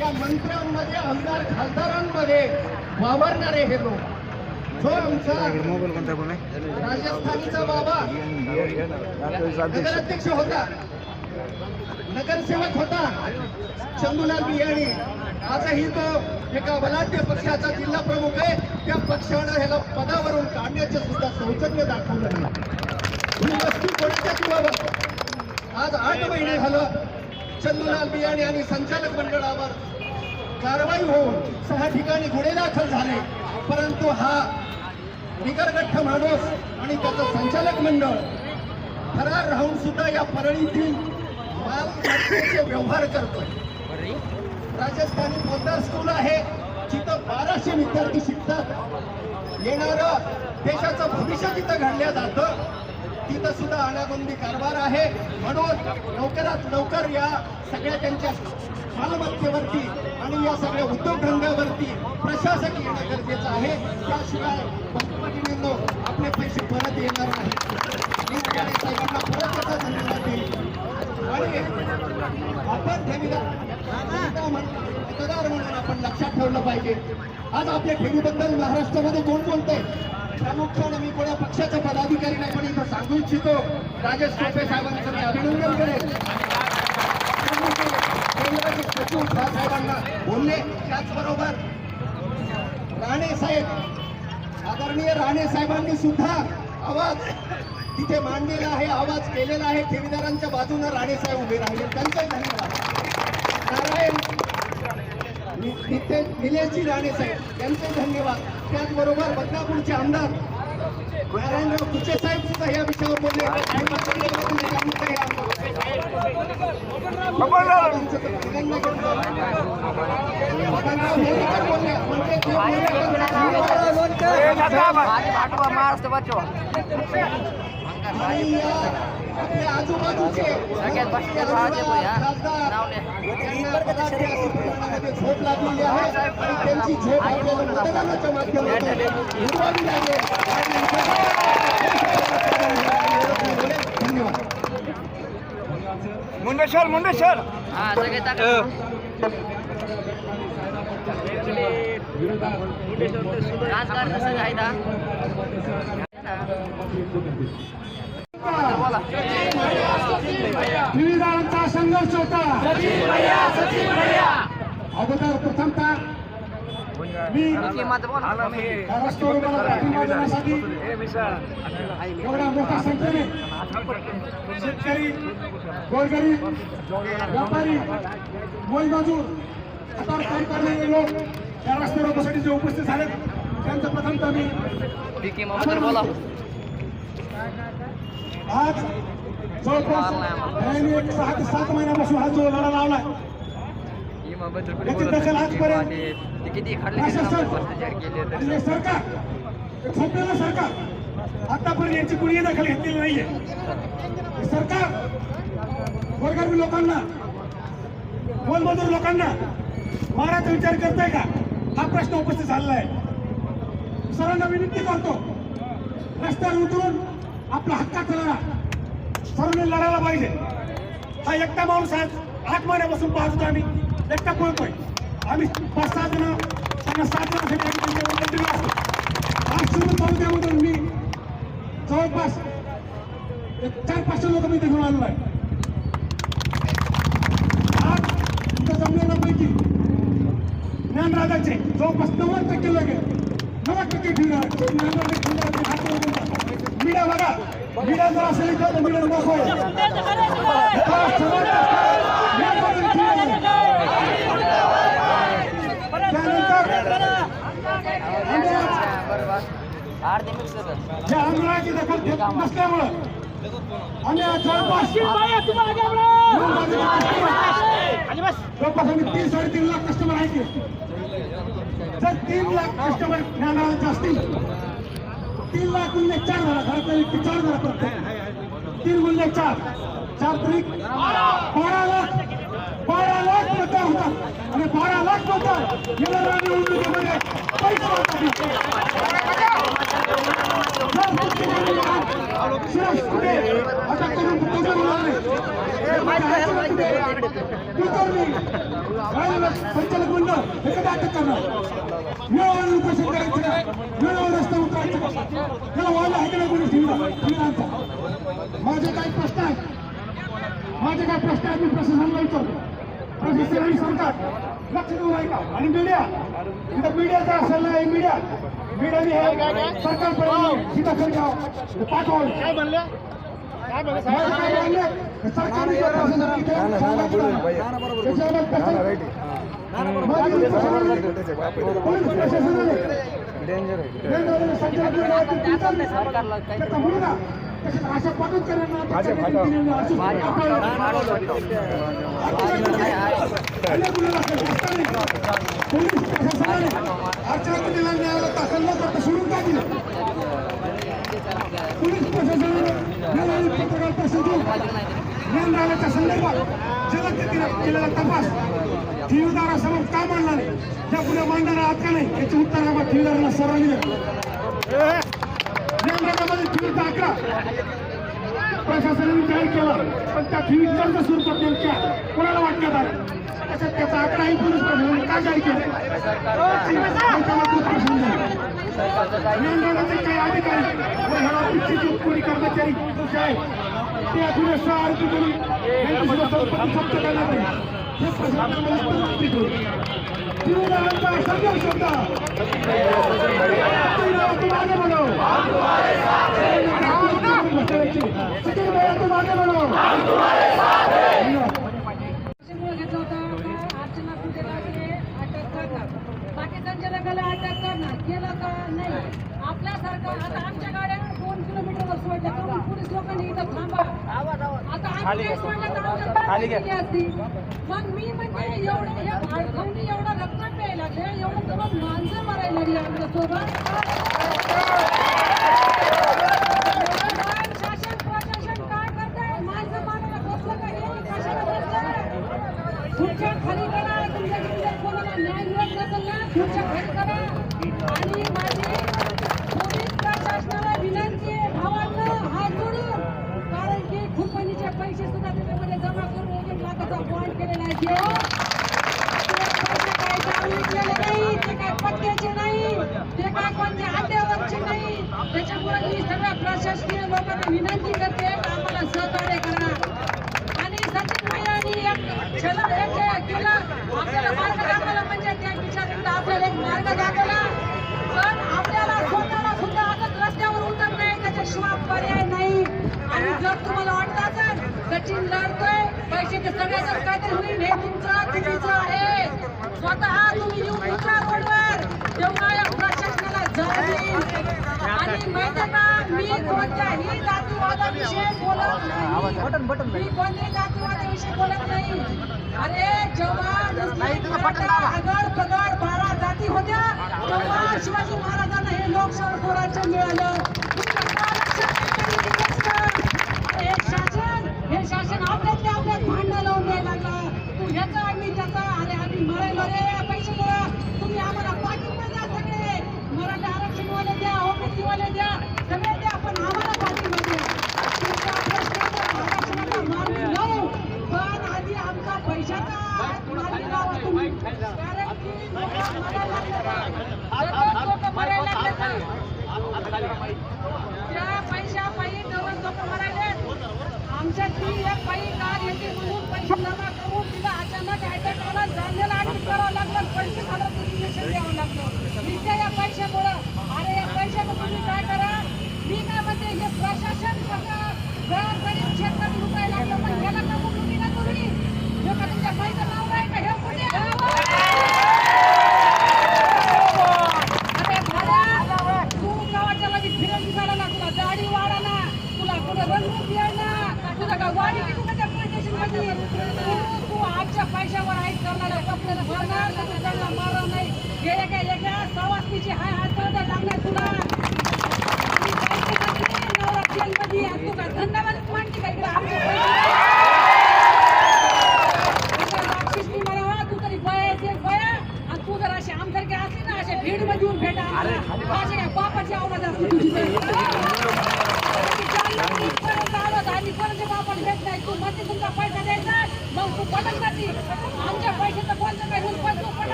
या मंत्र्यांमध्ये आमदार खासदारांमध्ये वावरणारे हे लोक. जो आमचा राजस्थानीचा बाबा नगराध्यक्ष होता नगरसेवक होता चंदूलाल बियाणी. आजही तो एका बलाढ्य पक्षाचा जिल्हा प्रमुख आहे. त्या पक्षानं ह्याला पदावरून काढण्याचे सुद्धा सौजन्य दाखवलं. नाही ही वस्तू कोणाच्या जीवावर? आज आठ महिने झालं. चंदूलाल बियाणे आणि संचालक मंडळावर कारवाई होऊन सहा ठिकाणी गुन्हे दाखल झाले. परंतु हा निकरगठ्ठ माणूस आणि त्याचं संचालक मंडळ फरार राहून सुद्धा या परळीतील माल व्यवहार करतोय. राजस्थानी पोद्दार स्कूल आहे. जिथं बाराशे विद्यार्थी शिकतात. येणारं देशाचं भविष्य तिथं घडलं जातं तिथं सुद्धा अनागोंदी कारभार आहे. म्हणून लवकरात लवकर या सगळ्या त्यांच्या मालमत्तेवरती आणि या सगळ्या उद्योगधंद्यावरती प्रशासक येणं गरजेचं आहे. त्याशिवाय पंतप्रतिनिधींनो आपले पैसे परत येणार नाही साहेबांना परत त्याचा धन्यवाद देईल? आणि आपण ठेवीदार मतदार म्हणून आपण लक्षात ठेवलं पाहिजे. आज आपल्या ठेवीबद्दल महाराष्ट्रामध्ये कोण बोलतंय? प्रामुख्याने मी कोणा पक्षाचा पदाधिकारी नाही पण इथं सांगू इच्छितो राजेश टोपे साहेबांचं मी अभिनंदन करेन केंद्राचे सचिव साहेबांना बोलले त्याचबरोबर राणे साहेब आदरणीय राणे साहेबांनी सुद्धा आवाज तिथे मांडलेला आहे आवाज केलेला आहे. ठेवीदारांच्या बाजूने राणे साहेब उभे राहिले. त्यांचे धन्यवाद. निते निलेशजी राणे साहेब यांचे धन्यवाद. त्याचबरोबर बदलापूरचे आमदार नारायणराव कुचे साहेब सुद्धा या विषयावर बोलले. त्यांचं तर बोलले म्हणजे ते महाराष्ट्र बचाव आणि या आपल्या आजूबाजूचे सगळ्यात बसलेले भावाचे पण या. खासदार नावले. यांना पदार्थ या प्रकरणामध्ये झोप लागलेली आहे आणि त्यांची झोप आपल्याला मतदानाच्या माध्यमातून उडवावी लागेल धन्यवाद मुंडेश्वर मुंडेश्वर हा सगळे टाका राजकारण कसं आहे ना बोला ठेवीदारांचा संघर्ष होता. अगोदर प्रथमतः मी मला पाठिंबा देण्यासाठी एवढ्या मोठ्या संख्येने शेतकरी गोरगरीब व्यापारी मोलमजूर हातावर काम करणारे लोक या रस्ते रोखण्यासाठी जे उपस्थित झालेत त्यांचं प्रथमतः मी बोला. आज जवळपास सहा ते सात महिन्यापासून हा जो लढा लावलाय. दखल आजपर्यंत किती प्रशासन सरकार एक झोपलेलं सरकार आतापर्यंत याची कुणीही दखल घेतलेली नाहीये. सरकार गोरगरीब लोकांना मोलमजूर लोकांना मारायचा विचार करताय का? हा प्रश्न उपस्थित झालेला आहे. सर्वांना विनंती करतो रस्त्यावर उतरून आपला हक्काचा लढा. सर्वांनी लढायला पाहिजे. हा एकटा माणूस आज आठ महिन्यापासून पाहत होतो आम्ही. एकटा पळतोय आम्ही पाच सहा जण त्यांना सात जणांसाठी कंटिन्यू असतो आज सुरू तालुक्यामधून मी जवळपास एक चार पाचशे लोक मी इथे घेऊन आलेलो आहे. आज इथं जमलेल्यापैकी ज्ञानराजाचे जवळपास नव्वद टक्के लोक नव्वद टक्के मीडिया बघा. मीडिया जर असेल तर मीडिया दाखवा त्यानंतर या आंदोलनाची दखल घेत नसल्यामुळं आम्ही जवळपास जवळपास आम्ही तीन साडेतीन लाख कस्टमर आहेत. जर तीन लाख कस्टमर ज्ञानाचे असतील तीन लाख गुणले चार झाला घरातल्या व्यक्ती चार झाला प्रत्येक. तीन गुणले चार. चार तरी बारा लाख बारा लाख मतदार होतात आणि बारा लाख मतदार येणाऱ्या निवडणुकीमध्ये पैसे वाटतात. जर सुरेश कुठे अटक करून कुठे बोलावले? संचालक मंडळ हे कधी अटक करणार वेळेवर उपोषण करायचं का वेळेवर रस्ता उतरायचं का त्याला वाढलं आहे का कोणी ठेवला माझे काही प्रश्न आहेत माझे काही प्रश्न आहेत मी प्रशासनाला विचारतो प्रशासन आणि सरकार लक्ष देऊ नये का आणि मीडिया इथं मीडियाचा सल्ला आहे मीडिया मीडियाने हे सरकारपर्यंत ही पाठवावं अर्चना पटेलांना न्यायाला दाखल का दिलं प्रशासनाने न्यायालयीन पत्रकार परिषदेत नियंत्रणाच्या संदर्भात जलदगतीने केलेला तपास ठेवीदारासमोर का मांडला नाही त्या पुढे मांडणारा आहात का नाही याचे उत्तर आम्हाला ठेवीदारांना सर्वांनी द्या नियंत्रणामध्ये ठेवीचा आकडा प्रशासनाने जाहीर केला पण त्या ठेवीत कर्ज स्वरूपात नेमक्या कोणाला वाटण्यात आलं त्याच्यात त्याचा आकडाही पोलीस प्रशासनाने का जाहीर केला त्याच्याबद्दल प्रश्न झाला. नियंत्रणाचे काही अधिकारी व ह्या ऑफिसचे कोणी कर्मचारी जे आहेत ते अजून सहा आरोपी करून यांच्यासुद्धा संपत्ती जप्त करण्यात आली हे प्रशासनाने समाप्ती करू ठेवीदारांचा संघर्ष होता तुम आगे बढ़ो सचिन भैया तुम आगे बढ़ो कशामुळे घेतला होता का अर्चना कुटेला ते अटक करणार बाकी संचालकाला अटक केलं का? नाही. आपल्यासारखं आता आमच्या गाड्या दोन किलोमीटरवर सोडल्या करून पोलीस लोकांनी इथं थांबा. आता आम्ही नाही सोडलं तर आम्हाला कारवाई केली असती. मग मी म्हणजे एवढं हे एवढं रक्त प्यायला लागले. एवढं माणसं मारायला लागली आमच्यासोबत शासन प्रशासन काय करताय माणसं मारायला बसलं का हे कशाला बसलं खुर्च्या खाली करा तुमच्या तिथे कोणाला न्याय मिळत नसेल ना खुर्च्या खाली करा आणि माझी पोलीस प्रशासनाला विनंती आहे भावांना हात जोडून कारण की खुरपणीचे पैसे सुद्धा त्याच्यामध्ये जमा करून एक एक लाखाचा बॉन्ड केलेला आहे देव. ते पैसे काय जाऊन विकलेले नाही ते नाही ते काय कोणत्या आद्यावरचे नाही त्याच्यामुळे मी सगळ्या प्रशासकीय लोकांना विनंती करते आम्हाला सहकार्य करा. आणि सचिन भैयांनी एक छलन एक आपल्याला मार्ग दाखवला म्हणजे त्या विचारांना आपल्याला एक मार्ग दाखवला. पण आपल्याला स्वतःला सुद्धा आता रस्त्यावर उतर नाही त्याच्याशिवाय पर्याय नाही. आणि जर तुम्हाला वाटत असेल सचिन लढतोय पैसे ते सगळ्याचं काहीतरी होईल हे तुमचं चुकीचं आहे. स्वतः तुम्ही येऊन उतरा रोडवर तेव्हा या प्रशासनाला जाणीव आणि माहिती का मी कोणत्याही जातीवादाविषयी बोलत नाही. मी कोणत्याही जातीवादाविषयी बोलत नाही. अरे जेव्हा पगड बारा जाती होत्या तेव्हा शिवाजी महाराजांना हे लोकशाही स्वराज्य मिळालं.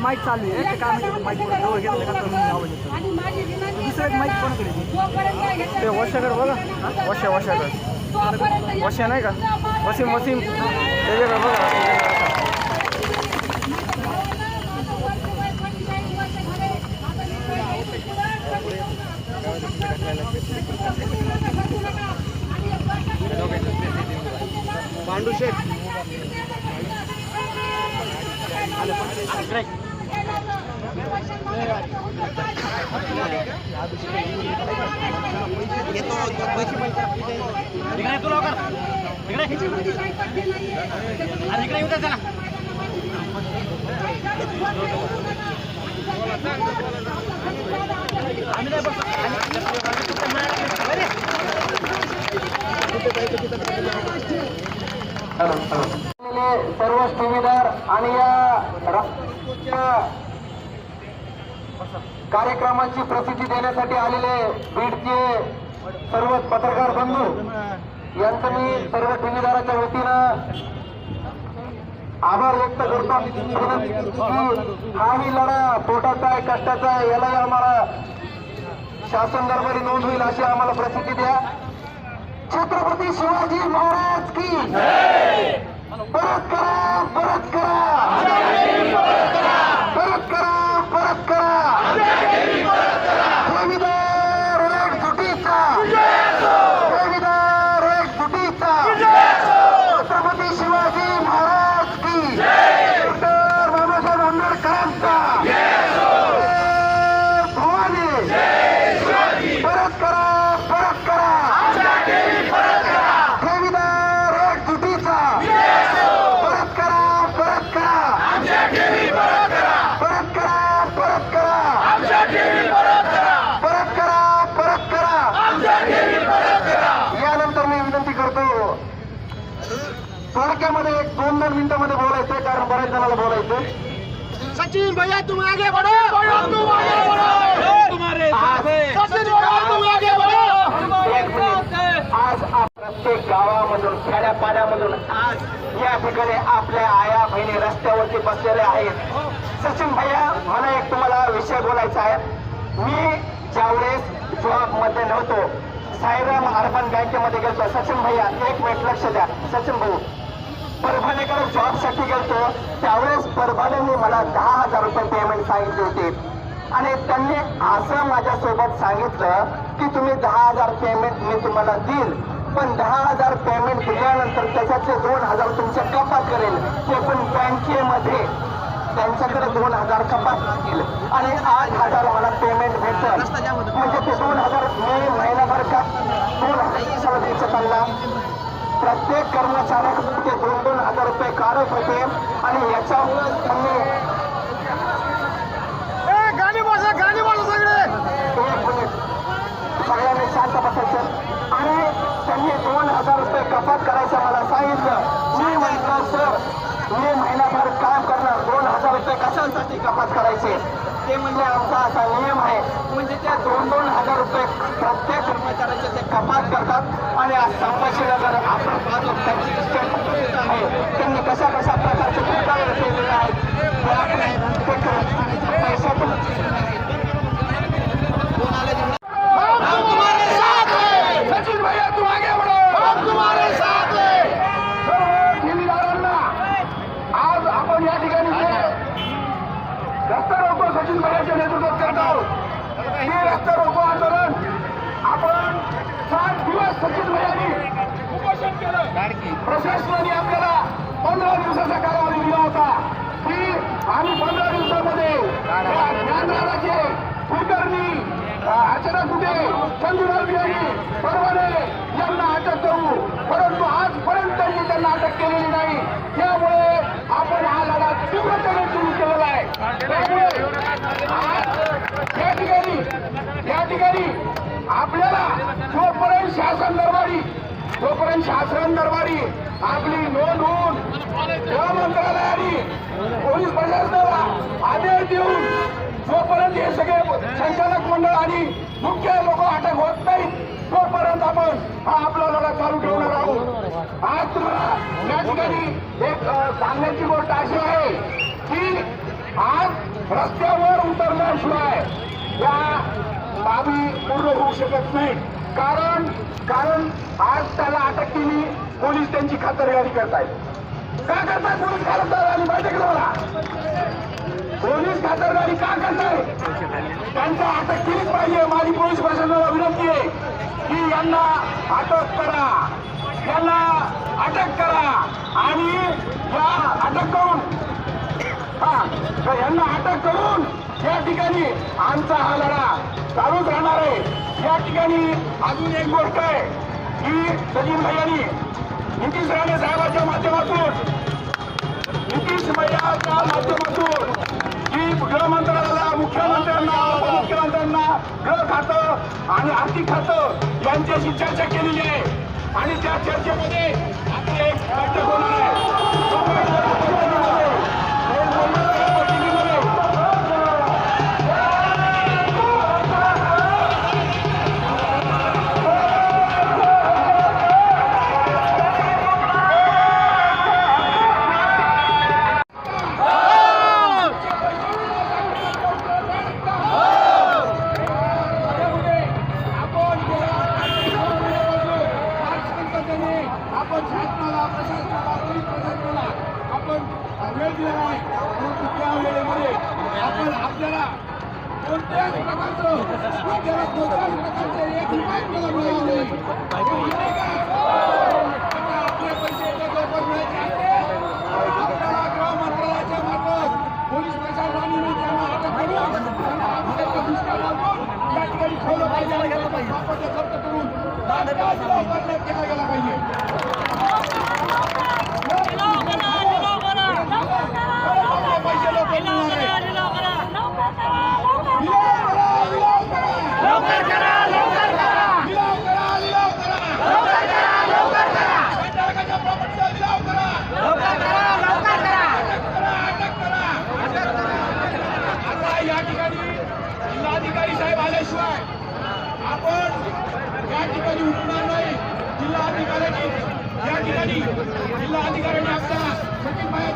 माईक चालू आहे. ते माहिती माईक जवळ घेतलं का कमी आवाज येतो. दुसरं एक माईक आहे? जोपर्यंत ते वशाकडे बघा? वशा वशाकडे वशा नाही का? वसीम वसीम त्याच्याकडे बघा सर्व ठेवीदार आणि या कार्यक्रमाची प्रसिद्धी देण्यासाठी आलेले बीडचे सर्व पत्रकार बंधू यांचं मी सर्व ठेवीदाराच्या वतीनं आभार व्यक्त करतो. हाही लढा पोटाचा आहे कष्टाचा आहे यालाही आम्हाला शासन दरबारी नोंद होईल अशी आम्हाला प्रसिद्धी द्या. छत्रपती शिवाजी महाराज की परत करा परत करा परत करा परत करा ठेवीदार एक फुटीचा ठेवीदार एक फुटीचा छत्रपती शिवाजी महाराज की डॉक्टर बाबासाहेब आंबेडकरांचा जय भवानी परत करा परत करा ठेवीदार एक फुटीचा परत करा परत करा परत करा परत करा परत करा परत करा यानंतर मी विनंती करतो थोडक्यामध्ये एक दोन दोन मिनिटांमध्ये बोलायचंय कारण बऱ्याच जणांना बोलायचं सचिन भैया तुम आगे बढ़ो! आज आप प्रत्येक गावामधून खेड्यापाड्यामधून आज या ठिकाणी आपल्या आया बहिणी रस्त्यावरती बसलेले आहेत. सचिन भैया मला एक तुम्हाला विषय बोलायचा आहे. मी ज्यावेळेस जॉबमध्ये नव्हतो साईराम अर्बन बँकेमध्ये गेलतो. सचिन भैया एक मिनिट लक्ष द्या. सचिन भाऊ परभणीकडे जॉबसाठी गेलतो. त्यावेळेस परभणीने मला दहा हजार रुपये पेमेंट सांगितले होते. आणि त्यांनी असं माझ्यासोबत सांगितलं की तुम्ही दहा हजार पेमेंट मी तुम्हाला देईल. पण दहा हजार पेमेंट दिल्यानंतर त्याच्यातले दोन हजार तुमच्या कपात करेल. ते पण बँकेमध्ये. त्यांच्याकडे दोन हजार कपात लागतील आणि आठ हजार मला पेमेंट भेटल. म्हणजे ते दोन हजार मी महिनाभर का? दोन हजार द्यायचं त्यांना प्रत्येक कर्मचाऱ्याकडून ते दोन दोन हजार रुपये काढत होते. आणि सगळे. एक मिनिट सगळ्यांनी शांत बसायचं. आणि त्यांनी दोन हजार रुपये कपात करायचं मला सांगितलं. मी म्हटलं सर मी महिनाभर काम करणार. दोन हजार रुपये कशासाठी कपात करायचे? ते म्हणजे आमचा असा नियम आहे. म्हणजे त्या दोन दोन हजार रुपये प्रत्येक कर्मचाऱ्याचे ते कपात करतात. आणि आज संभाजीनगर आपण पाहतो त्यांची आहे. त्यांनी कशा कशा प्रकारचे प्रकार केलेले आहेत ते आपल्या पैशातून सचिन भैया तुम आगे बढ़ो हम तुम्हारे साथ हैं सर्व ठेवीदारांना आज आपण या ठिकाणी जे रस्ता रोको सचिन भैयाच्या नेतृत्वात करत आहोत हे रस्ता रोको आंदोलन आपण सात दिवस सचिन भैयांनी उपोषण केलं प्रशासनाने आपल्याला पंधरा दिवसाचा कालावधी दिला होता की आम्ही पंधरा दिवसामध्ये या ज्ञानदानाचे कुलकर्णी अर्चना कुटे चंदुलाल बिहारी परवाने यांना अटक करू आज या ठिकाणी या आपल्याला जोपर्यंत शासन दरबारी जोपर्यंत शासन दरबारी आपली नोंद होऊन गृह मंत्रालयाने पोलीस प्रशासनाला आदेश देऊन जोपर्यंत हे सगळे संचालक मंडळ आणि मुख्य लोक अटक होत नाही तोपर्यंत आपण हा आपला लढा चालू ठेवणार आहोत. आज तुम्हाला या ठिकाणी एक सांगण्याची गोष्ट अशी आहे की आज रस्त्यावर उतरल्याशिवाय या बाबी पूर्ण होऊ शकत नाही. कारण कारण आज त्याला अटक केली पोलीस त्यांची खातरदारी करतायत. का करताय पोलीस खातरदारी माहिती का तुम्हाला? पोलीस खातरदारी का करताय त्यांचा अटक केलीच पाहिजे. माझी पोलीस प्रशासनाला विनंती आहे की यांना अटक करा. यांना अटक करा. आणि या अटक करून हा तर यांना अटक करून या ठिकाणी आमचा हा लढा चालूच राहणार आहे. या ठिकाणी अजून एक गोष्ट आहे. की सचिन भैयानी नितीश राणे साहेबांच्या माध्यमातून नितीश भैयाच्या माध्यमातून की गृह मंत्रालयाला मुख्यमंत्र्यांना उपमुख्यमंत्र्यांना गृह खातं आणि आर्थिक खातं यांच्याशी चर्चा केलेली आहे. आणि त्या चर्चेमध्ये आपली एक बैठक होणार आहे. तात्काळ लवकर केला गेला पाहिजे आपले पैसे लवकर मिळणार आहे. लवकर करा लवकर करा लिलाव करा लिलाव करा लवकर करा लवकर करा संचालकाच्या प्रॉपर्टीचा लिलाव करा लवकर करा लवकर करा अटक करा अटक करा आता या ठिकाणी जिल्हाधिकारी साहेब आल्याशिवाय आपण या ठिकाणी उठणार नाही जिल्हाधिकाऱ्यांनी या ठिकाणी जिल्हाधिकाऱ्यांनी आपल्याला सचिन भाई जोपर्यंत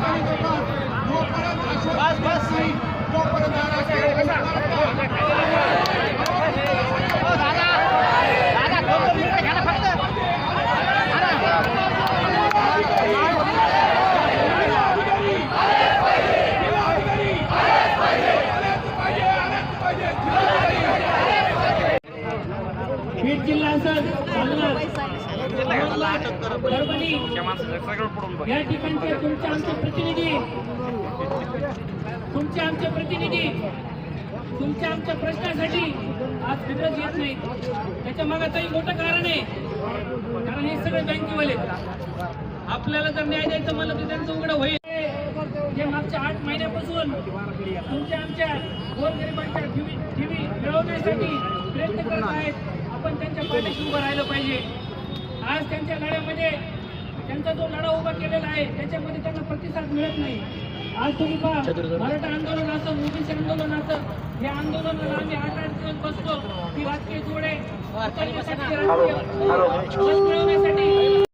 आश्वासन देत नाही तोपर्यंत बीड जिल्हा असेल जालना, परभणी या ठिकाणचे तुमचे आमचे प्रतिनिधी. तुमचे आमचे प्रतिनिधी. तुमच्या आमच्या प्रश्नासाठी आज फिरत येत नाही त्याच्या मागातही मोठं कारण आहे. कारण हे सगळे बँकेवाले आपल्याला जर न्याय द्यायचं म्हणलं तर त्यांचं उघडं होईल. जे मागच्या आठ महिन्यापासून तुमच्या आमच्या गोरगरिबांच्या ठेवी ठेवी मिळवण्यासाठी प्रयत्न करत आहेत. आपण त्यांच्या पाठीशी उभं राहिलं पाहिजे. आज त्यांच्या लढ्यामध्ये त्यांचा जो लढा उभा केलेला आहे त्याच्यामध्ये त्यांना प्रतिसाद मिळत नाही. आज तुम्ही पहा मराठा आंदोलन असं ओबीसी आंदोलन असं या आंदोलनाला आम्ही आठ आठ दिवस बसतो की राजकीय जोडे मिळवण्यासाठी